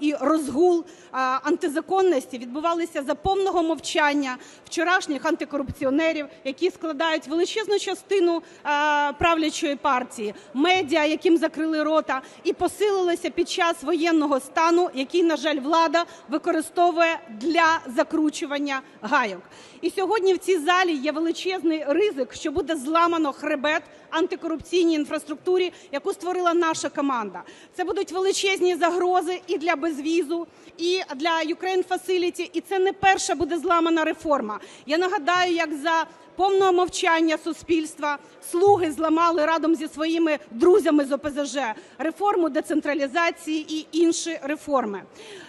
і розгул антизаконності відбувалися за повного мовчання вчорашніх антикорупціонерів, які складають величезну частину правлячої партії, медіа, яким закрили рота, і посилилися під час воєнного стану, який, на жаль, влада використовує для закручування гайок. І сьогодні в цій залі є величезний ризик, що буде зламано хребет антикорупційній інфраструктурі, яку створила наша команда. Це будуть величезні загрози і для безвізу, і для Ukraine Facility, і це не перша буде зламана реформа. Я нагадаю, як за повного мовчання суспільства слуги зламали разом зі своїми друзями з ОПЗЖ реформу децентралізації і інші реформи.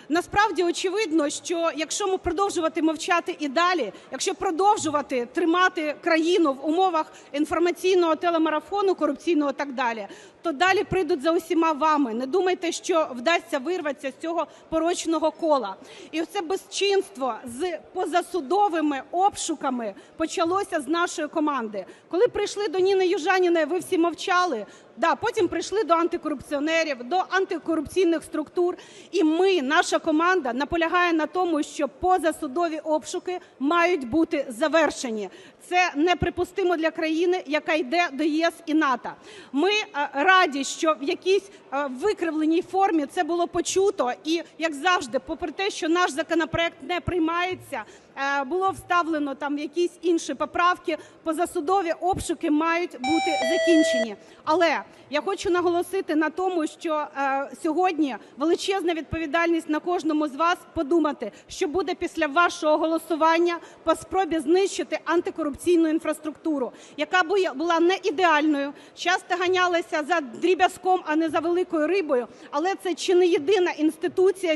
Насправді очевидно, що якщо ми продовжувати мовчати і далі, якщо продовжувати тримати країну в умовах інформаційного телемарафону корупційного і так далі, то далі прийдуть за усіма вами. Не думайте, що вдасться вирватися з цього порочного кола. І це безчинство з позасудовими обшуками почалося з нашої команди. Коли прийшли до Ніни Южаніної, ви всі мовчали. Да, потім прийшли до антикорупціонерів, до антикорупційних структур. І ми, наша команда, наполягає на тому, що позасудові обшуки мають бути завершені. Це неприпустимо для країни, яка йде до ЄС і НАТО. Ми е, раді, що в якійсь е, викривленій формі це було почуто. І як завжди, попри те, що наш законопроект не приймається, е, було вставлено там якісь інші поправки. Позасудові обшуки мають бути закінчені. Але я хочу наголосити на тому, що е, сьогодні величезна відповідальність на кожному з вас подумати, що буде після вашого голосування по спробі знищити антикорупційну інфраструктуру, яка була не ідеальною, часто ганялася за дріб'язком, а не за великою рибою. Але це чи не єдина інституція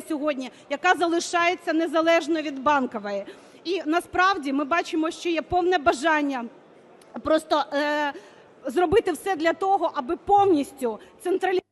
сьогодні, яка залишається незалежною від банкової. І насправді ми бачимо, що є повне бажання просто е, зробити все для того, аби повністю централізувати